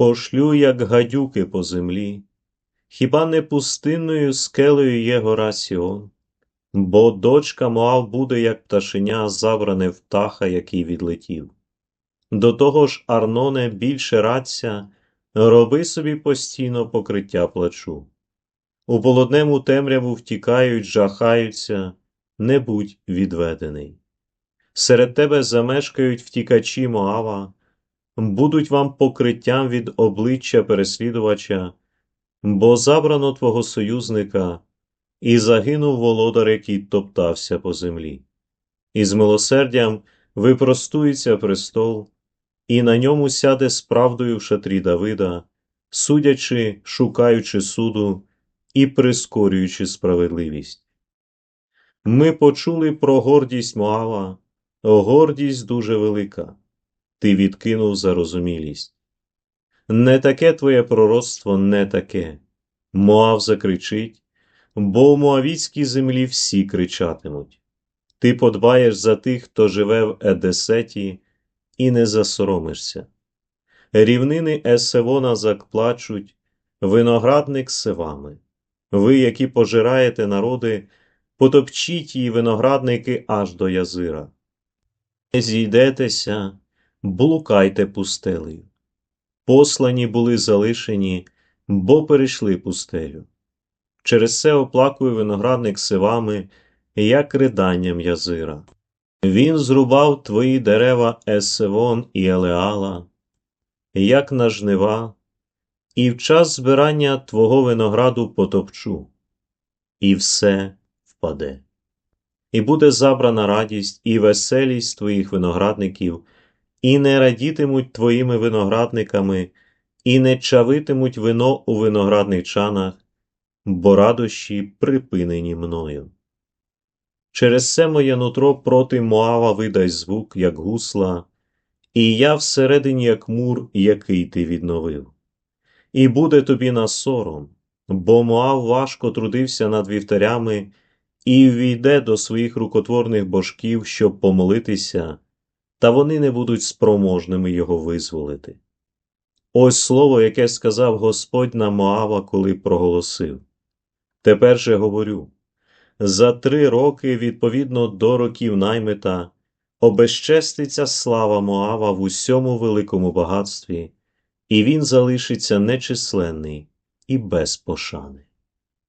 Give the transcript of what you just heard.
Пошлю, як гадюки по землі, хіба не пустинною скелею є гора Сіон? Бо дочка Моав буде, як пташеня, забране в птаха, який відлетів. До того ж, Арноне, більше радця, роби собі постійно покриття плачу. У полуднему темряву втікають, жахаються, не будь відведений. Серед тебе замешкають втікачі Моава, будуть вам покриттям від обличчя переслідувача, бо забрано твого союзника, і загинув володар, який топтався по землі. І з милосердям випростується престол, і на ньому сяде з правдою в шатрі Давида, судячи, шукаючи суду і прискорюючи справедливість. Ми почули про гордість Моава, гордість дуже велика. Ти відкинув зарозумілість. Не таке твоє пророцтво, не таке. Моав закричить, бо в Моавіцькій землі всі кричатимуть. Ти подбаєш за тих, хто живе в Едесеті, і не засоромишся. Рівнини Есевона заплачуть, виноградник севами. Ви, які пожираєте народи, потопчіть її виноградники аж до язира. Не зійдетеся, блукайте пустелею. Послані були залишені, бо перейшли пустелю. Через це оплакує виноградник сивами, як риданням язира. Він зрубав твої дерева Есевон і Елеала, як на жнива, і в час збирання твого винограду потопчу, і все впаде. І буде забрана радість і веселість твоїх виноградників, і не радітимуть твоїми виноградниками, і не чавитимуть вино у виноградних чанах, бо радощі припинені мною. Через це моє нутро проти Моава видасть звук, як гусла, і я всередині, як мур, який ти відновив. І буде тобі на сором, бо Моав важко трудився над вівтарями і війде до своїх рукотворних божків, щоб помолитися, та вони не будуть спроможними його визволити. Ось слово, яке сказав Господь на Моава, коли проголосив. Тепер же говорю за три роки, відповідно до років наймита, обезчеститься слава Моава в усьому великому багатстві, і він залишиться нечисленний і без пошани.